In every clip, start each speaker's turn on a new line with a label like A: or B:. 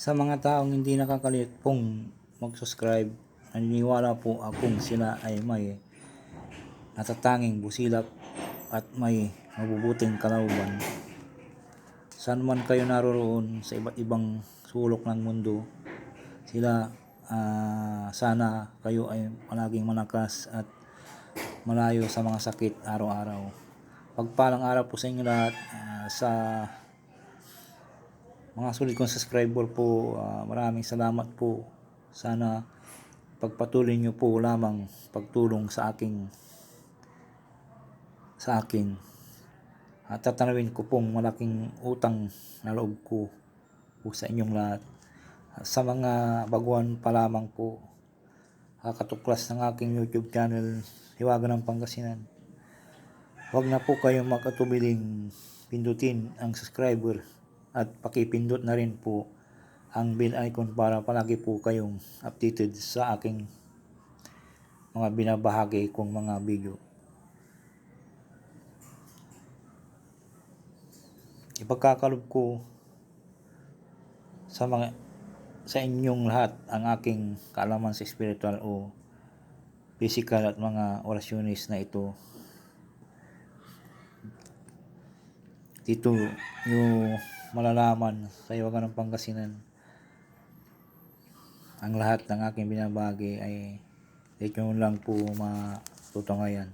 A: Sa mga taong hindi nakakalit pong mag-subscribe, naniniwala po akong sila ay may natatanging busilak at may mabubuting kalooban. Saan man kayo naroroon sa iba't ibang sulok ng mundo, sila ah, sana kayo ay palaging malakas at malayo sa mga sakit araw-araw. Pagpalang araw po sa inyo lahat ah, sa mga sulit kong subscriber po, ah, maraming salamat po. Sana pagpatuloy niyo po lamang pagtulong sa aking sa akin. At tatanawin ko pong malaking utang na loob ko po sa inyong lahat. At sa mga baguhan pa lamang po, kakatuklas ng aking YouTube channel, Hiwaga ng Pangasinan. Huwag na po kayong makatubiling pindutin ang subscriber at pakipindot na rin po ang bell icon para palagi po kayong updated sa aking mga binabahagi kong mga video. Ipagkakalob ko sa mga sa inyong lahat ang aking kaalaman sa spiritual o physical at mga orasyonis na ito dito yung malalaman sa iwagan ng Pangasinan. Ang lahat ng aking binabagi ay dito lang po matutungayan.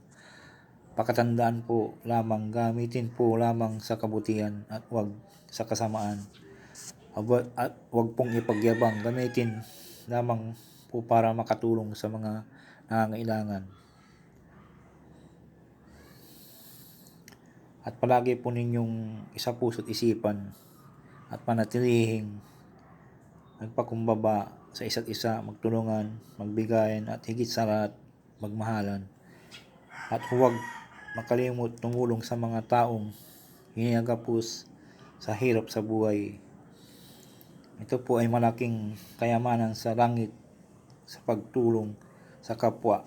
A: Pakatandaan po lamang gamitin po lamang sa kabutihan at wag sa kasamaan. At wag pong ipagyabang gamitin lamang po para makatulong sa mga nangangailangan at palagi po ninyong isa puso't isipan at panatilihing magpakumbaba sa isa't isa, magtulungan, magbigayan at higit sa lahat, magmahalan. At huwag makalimot tumulong sa mga taong hinihagapos sa hirap sa buhay. Ito po ay malaking kayamanan sa langit sa pagtulong sa kapwa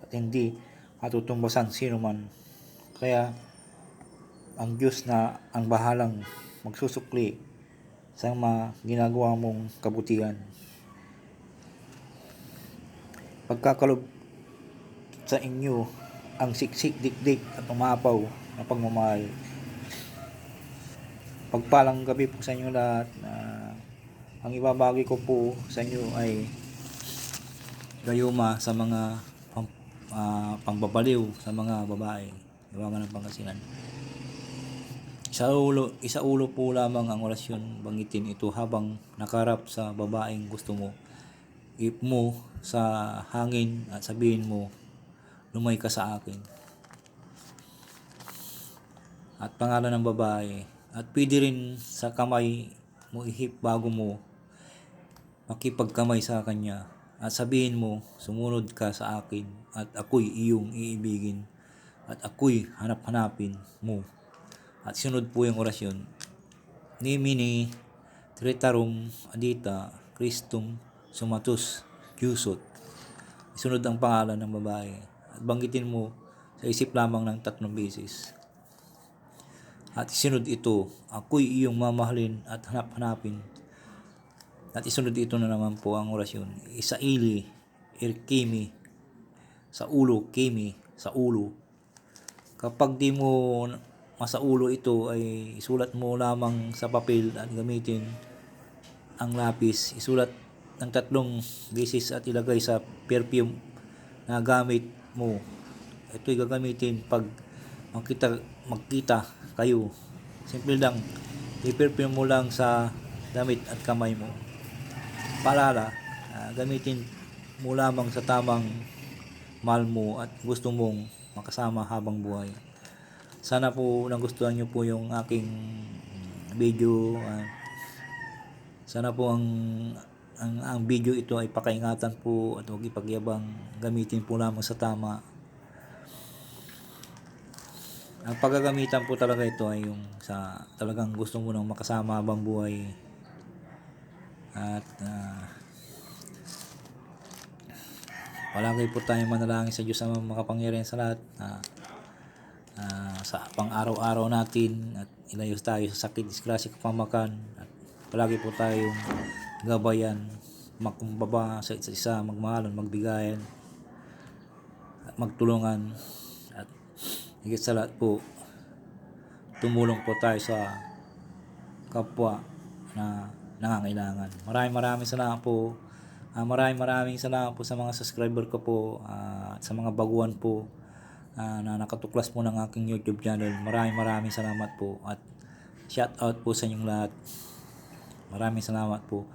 A: at hindi matutumbasan sino man. Kaya ang Diyos na ang bahalang magsusukli sa mga ginagawa mong kabutihan. Pagkakalob sa inyo ang siksik dikdik at umapaw na pagmamahal. Pagpalang gabi po sa inyo lahat na ang ibabagi ko po sa inyo ay gayuma sa mga ah, pangbabaliw sa mga babae. Iwagan ng Pangasinan. Isa ulo, isa ulo po lamang ang orasyon bangitin ito habang nakarap sa babaeng gusto mo. Ip mo sa hangin at sabihin mo, lumay ka sa akin. At pangalan ng babae. At pwede rin sa kamay mo ihip bago mo makipagkamay sa kanya. At sabihin mo, sumunod ka sa akin at ako'y iyong iibigin at ako'y hanap-hanapin mo. At sunod po yung orasyon. Nimini Tritarum Adita Christum Sumatus Jusut. Isunod ang pangalan ng babae. At banggitin mo sa isip lamang ng tatlong beses. At isunod ito, ako'y iyong mamahalin at hanap-hanapin. At isunod ito na naman po ang orasyon. Isaili, Irkimi, sa ulo, Kimi, sa ulo. Kapag di mo masa ulo ito ay isulat mo lamang sa papel at gamitin ang lapis. Isulat ng tatlong beses at ilagay sa perfume na gamit mo. Ito'y gagamitin pag makita, magkita kayo. Simple lang. I-perfume mo lang sa damit at kamay mo. Paalala, ah, gamitin mo lamang sa tamang mahal mo at gusto mong makasama habang buhay. Sana po nagustuhan nyo po yung aking video. at sana po ang, ang ang video ito ay pakaingatan po at huwag ipagyabang gamitin po lamang sa tama. Ang paggagamitan po talaga ito ay yung sa talagang gusto mo nang makasama habang buhay. At ah, palagi po tayong manalangin sa Diyos sa makapangyarihan sa lahat. Ah, ah, sa pang-araw-araw natin at ilayos tayo sa sakit, disgrasya, kapamakan at palagi po tayong gabayan, makumbaba sa isa't isa, magmahalan, magbigayan, at magtulungan. At higit sa lahat po, tumulong po tayo sa kapwa na nangangailangan. Maraming maraming salamat po. Ah, maraming maraming salamat po sa mga subscriber ko po ah, at sa mga baguhan po ah, na nakatuklas po ng aking YouTube channel. Maraming maraming salamat po at shout out po sa inyong lahat. Maraming salamat po.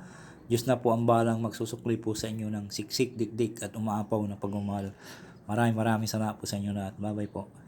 A: Diyos na po ang balang magsusukli po sa inyo ng siksik, dikdik at umaapaw na pagmamahal. Maraming maraming salamat po sa inyo lahat. Bye bye po.